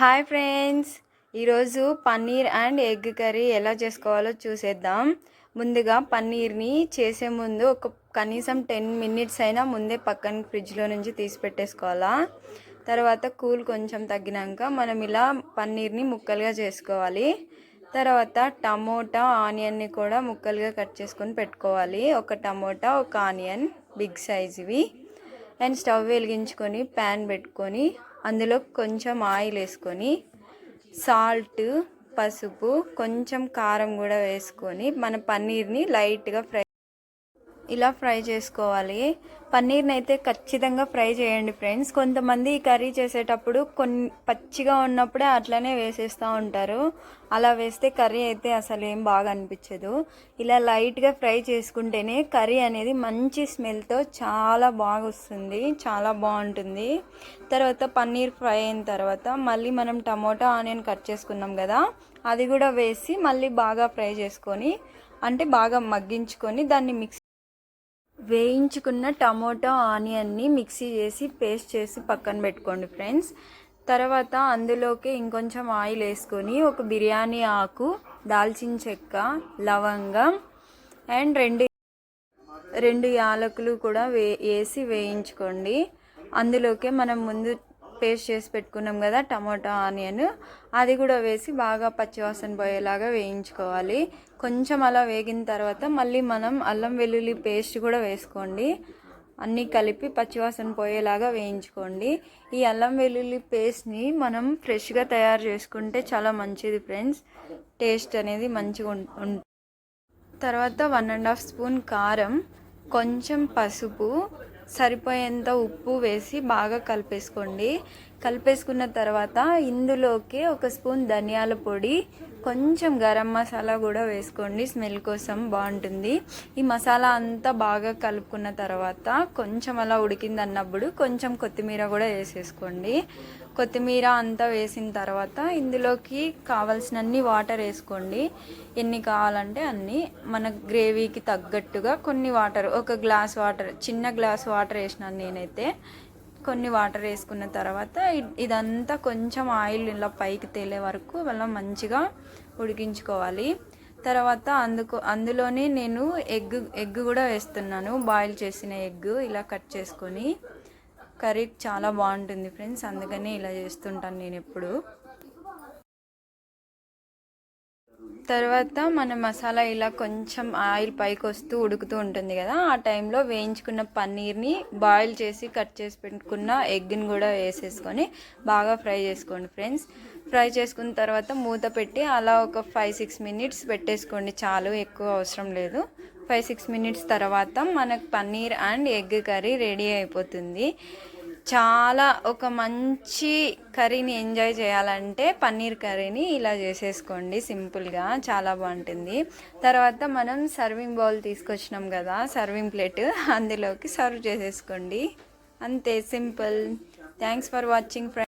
Hi friends. ఈరోజు paneer and egg curry ఎలా చేసుకోవాలో చూసేద్దాం. ముందుగా పన్నీర్ని చేసే ముందు ఒక కనీసం టెన్ మినిట్స్ అయినా ముందే పక్కన ఫ్రిడ్జ్లో నుంచి తీసి పెట్టేసుకోవాలా. తర్వాత కూల్ కొంచెం తగ్గినాక మనం ఇలా పన్నీర్ని ముక్కలుగా చేసుకోవాలి. తర్వాత టమోటా ఆనియన్ని కూడా ముక్కలుగా కట్ చేసుకొని పెట్టుకోవాలి. ఒక టమోటా ఒక ఆనియన్ బిగ్ సైజువి అండ్ స్టవ్ వెలిగించుకొని ప్యాన్ పెట్టుకొని అందులో కొంచెం ఆయిల్ వేసుకొని సాల్ట్ పసుపు కొంచెం కారం కూడా వేసుకొని మన పన్నీర్ని లైట్గా ఫ్రై ఇలా ఫ్రై చేసుకోవాలి. పన్నీర్ని అయితే ఖచ్చితంగా ఫ్రై చేయండి ఫ్రెండ్స్. కొంతమంది ఈ కర్రీ చేసేటప్పుడు కొన్ని పచ్చిగా ఉన్నప్పుడే అట్లనే వేసేస్తూ ఉంటారు. అలా వేస్తే కర్రీ అయితే అసలు ఏం బాగా అనిపించదు. ఇలా లైట్గా ఫ్రై చేసుకుంటేనే కర్రీ అనేది మంచి స్మెల్తో చాలా బాగా వస్తుంది చాలా బాగుంటుంది. తర్వాత పన్నీర్ ఫ్రై అయిన తర్వాత మళ్ళీ మనం టమోటా ఆనియన్ కట్ చేసుకున్నాం కదా అది కూడా వేసి మళ్ళీ బాగా ఫ్రై చేసుకొని అంటే బాగా మగ్గించుకొని దాన్ని మిక్స్ వేయించుకున్న టమోటా ఆనియన్ని మిక్సీ చేసి పేస్ట్ చేసి పక్కన పెట్టుకోండి ఫ్రెండ్స్. తర్వాత అందులోకి ఇంకొంచెం ఆయిల్ వేసుకొని ఒక బిర్యానీ ఆకు దాల్చిన చెక్క లవంగం అండ్ రెండు రెండు యాలకులు కూడా వే వేసి వేయించుకోండి. అందులోకి మనం ముందు పేస్ట్ చేసి పెట్టుకున్నాం కదా టమాటా ఆనియన్. అది కూడా వేసి బాగా పచ్చివాసన పోయేలాగా వేయించుకోవాలి. కొంచెం అలా వేగిన తర్వాత మళ్ళీ మనం అల్లం వెల్లుల్లి పేస్ట్ కూడా వేసుకోండి. అన్నీ కలిపి పచ్చివాసన పోయేలాగా వేయించుకోండి. ఈ అల్లం వెల్లుల్లి పేస్ట్ని మనం ఫ్రెష్గా తయారు చేసుకుంటే చాలా మంచిది ఫ్రెండ్స్. టేస్ట్ అనేది మంచిగా ఉంటుంది తర్వాత వన్ అండ్ హాఫ్ స్పూన్ కారం కొంచెం పసుపు సరిపోయేంత ఉప్పు వేసి బాగా కలిపేసుకోండి. కలిపేసుకున్న తర్వాత ఇందులోకి ఒక స్పూన్ ధనియాల పొడి కొంచెం గరం మసాలా కూడా వేసుకోండి స్మెల్ కోసం బాగుంటుంది. ఈ మసాలా అంతా బాగా కలుపుకున్న తర్వాత కొంచెం అలా ఉడికింది అన్నప్పుడు కొంచెం కొత్తిమీర కూడా వేసేసుకోండి. కొత్తిమీర అంతా వేసిన తర్వాత ఇందులోకి కావాల్సినన్ని వాటర్ వేసుకోండి. ఎన్ని కావాలంటే అన్ని. మన గ్రేవీకి తగ్గట్టుగా కొన్ని వాటర్ ఒక గ్లాస్ వాటర్ చిన్న గ్లాస్ వాటర్ వేసినాను నేనైతే. కొన్ని వాటర్ వేసుకున్న తర్వాత ఇదంతా కొంచెం ఆయిల్ ఇలా పైకి తేలే వరకు మళ్ళీ మంచిగా ఉడికించుకోవాలి. తర్వాత అందుకు అందులోనే నేను ఎగ్ ఎగ్ కూడా వేస్తున్నాను. బాయిల్ చేసిన ఎగ్ ఇలా కట్ చేసుకొని. కర్రీ చాలా బాగుంటుంది ఫ్రెండ్స్. అందుకని ఇలా చేస్తుంటాను నేను ఎప్పుడు. తర్వాత మన మసాలా ఇలా కొంచెం ఆయిల్ పైకి వస్తూ ఉడుకుతూ ఉంటుంది కదా ఆ టైంలో వేయించుకున్న పన్నీర్ని బాయిల్ చేసి కట్ చేసి పెట్టుకున్న ఎగ్ని కూడా వేసేసుకొని బాగా ఫ్రై చేసుకోండి ఫ్రెండ్స్. ఫ్రై చేసుకున్న తర్వాత మూత పెట్టి అలా ఒక ఫైవ్ సిక్స్ మినిట్స్ పెట్టేసుకోండి. చాలు ఎక్కువ అవసరం లేదు. ఫైవ్ సిక్స్ మినిట్స్ తర్వాత మనకు paneer and egg curry ready అయిపోతుంది. చాలా ఒక మంచి కర్రీని ఎంజాయ్ చేయాలంటే పన్నీర్ కర్రీని ఇలా చేసేసుకోండి సింపుల్గా చాలా బాగుంటుంది. తర్వాత మనం సర్వింగ్ బౌల్ తీసుకొచ్చినాం కదా సర్వింగ్ ప్లేట్ అందులోకి సర్వ్ చేసేసుకోండి. అంతే simple. Thanks for watching friend